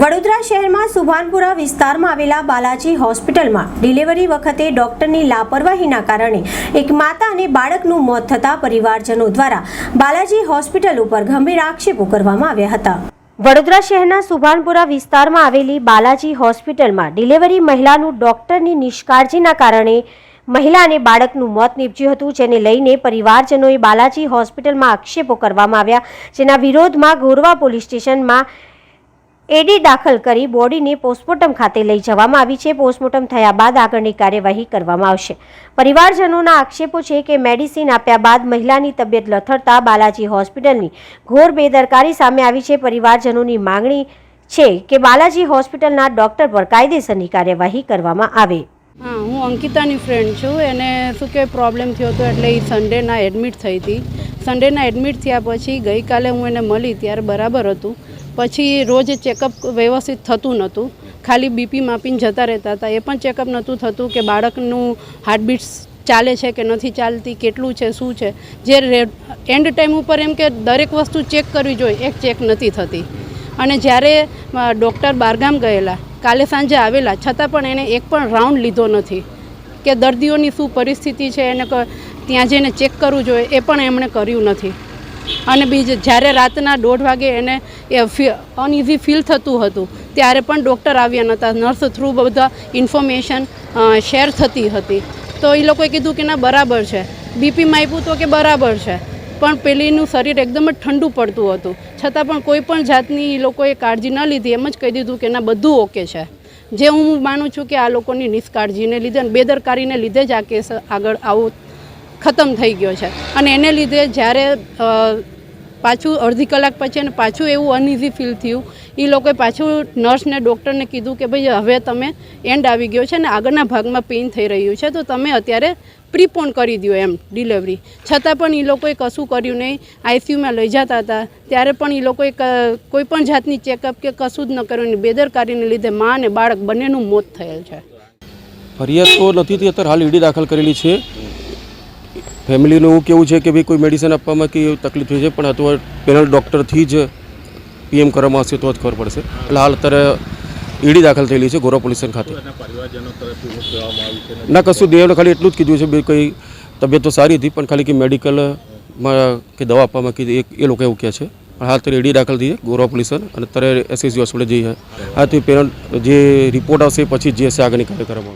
વડોદરા શહેરમાં સુભાનપુરા વિસ્તારમાં આવેલા બાલાજી હોસ્પિટલમાં ડિલિવરી વખતે ડોક્ટરની લાપરવાહીના કારણે એક માતા અને બાળકનું મોત થતાં પરિવારજનો દ્વારા બાલાજી હોસ્પિટલ ઉપર ગંભીર આક્ષેપો કરવામાં આવ્યા હતા. વડોદરા શહેરના સુભાનપુરા વિસ્તારમાં આવેલી બાલાજી હોસ્પિટલમાં ડિલિવરી મહિલાનું ડોક્ટરની નિષ્કાળજીના કારણે મહિલા અને બાળકનું મોત નીપજ્યું હતું, જેને લઈને પરિવારજનોએ બાલાજી હોસ્પિટલમાં આક્ષેપો કરવામાં આવ્યા. જેના વિરોધમાં ગોરવા પોલીસ સ્ટેશનમાં એડી દાખલ કરી બોડીને પોસ્ટમોર્ટમ ખાતે લઈ જવામાં આવી છે. પોસ્ટમોર્ટમ થયા બાદ આગળની કાર્યવાહી કરવામાં આવશે. પરિવારજનોના આક્ષેપો છે કે મેડિસિન આપ્યા બાદ મહિલાની તબિયત લથડતા બાલાજી હોસ્પિટલની ઘોર બેદરકારી સામે આવી છે. પરિવારજનોની માંગણી છે કે બાલાજી હોસ્પિટલના ડોક્ટર પર કાયદેસરની કાર્યવાહી કરવામાં આવે. હા, હું અંકિતાની ફ્રેન્ડ છું. એને શું કે પ્રોબ્લેમ થયો હતો એટલે એ સન્ડેના એડમિટ થઈ હતી. સન્ડેના એડમિટ થયા પછી ગઈકાલે હું એને મળી ત્યારે બરાબર હતું. પછી રોજ ચેકઅપ વ્યવસ્થિત થતું નહોતું. ખાલી બીપી માપીને જતા રહેતા હતા. એ પણ ચેકઅપ નહોતું થતું કે બાળકનું હાર્ટબીટ્સ ચાલે છે કે નથી ચાલતી, કેટલું છે, શું છે. જે એન્ડ ટાઈમ ઉપર એમ કે દરેક વસ્તુ ચેક કરવી જોઈએ, એક ચેક નથી થતી. અને જ્યારે ડૉક્ટર બારગામ ગયેલા, કાલે સાંજે આવેલા, છતાં પણ એને એક પણ રાઉન્ડ લીધો નથી. કે દર્દીઓની શું પરિસ્થિતિ છે, એને ત્યાં જઈને ચેક કરવું જોઈએ, એ પણ એમણે કર્યું નથી. અને બીજ જ્યારે રાતના દોઢ વાગે એને એ અનઇઝી ફીલ થતું હતું, ત્યારે પણ ડૉક્ટર આવ્યા નહોતા. નર્સ થ્રુ બધા ઇન્ફોર્મેશન શેર થતી હતી. તો એ લોકોએ કીધું કે ના, બરાબર છે. બીપીમાં આપ્યું તો કે બરાબર છે. પણ પેલીનું શરીર એકદમ જ ઠંડુ પડતું હતું. છતાં પણ કોઈ પણ જાતની એ લોકોએ કાળજી ન લીધી, એમ જ કહી દીધું કે ના, બધું ઓકે છે. જે હું માનું છું કે આ લોકોની નિષ્કાળજીને લીધે બેદરકારીને લીધે જ આ કેસ આગળ આવો ખતમ થઈ ગયો છે. અને એને લીધે જ્યારે પાછું અડધી કલાક પછી અને પાછું એવું અનઇઝી ફીલ થયું એ લોકોએ પાછું નર્સને ડૉક્ટરને કીધું કે ભાઈ હવે તમે એન્ડ આવી ગયો છે અને આગળના ભાગમાં પેઇન થઈ રહ્યું છે, તો તમે અત્યારે પ્રીપોન કરી દો એમ ડિલિવરી છતાં પણ એ લોકોએ કશું કર્યું નહીં. આઈસીયુમાં લઈ જતા હતા. ત્યારે પણ એ લોકોએ કોઈ પણ જાતની ચેકઅપ કે કશું જ ન કર્યું બેદરકારીને લીધે મા અને બાળક બંનેનું મોત થયેલ છે. ફરિયાદ તો નથી હાલ ઈડી દાખલ કરેલી છે. ફેમિલીનું એવું કેવું છે કે ભાઈ કોઈ મેડિસિન આપવામાં કે તકલીફ થઈ છે પણ અથવા પેનલ ડૉક્ટરથી જ પીએમ કરવામાં આવશે તો જ ખબર પડશે. એટલે હાલ અત્યારે ઈડી દાખલ થયેલી છે ગોરા પોલીસ ખાતે. ના કશું દેવને ખાલી એટલું જ કીધું છે ભાઈ કંઈ તબિયત તો સારી હતી પણ ખાલી કે મેડિકલમાં કે દવા આપવામાં કીધી એ એ લોકો એવું કહે છે. પણ હાલ ત્યારે ઈડી દાખલ થઈ છે ગોરા પોલીસ અને અત્યારે એસએસજી હોસ્પિટલ જઈએ હા પેરેન્ટ પેનલ જે રિપોર્ટ આવશે પછી જે હશે આગળની કાર્ય કરવામાં આવશે.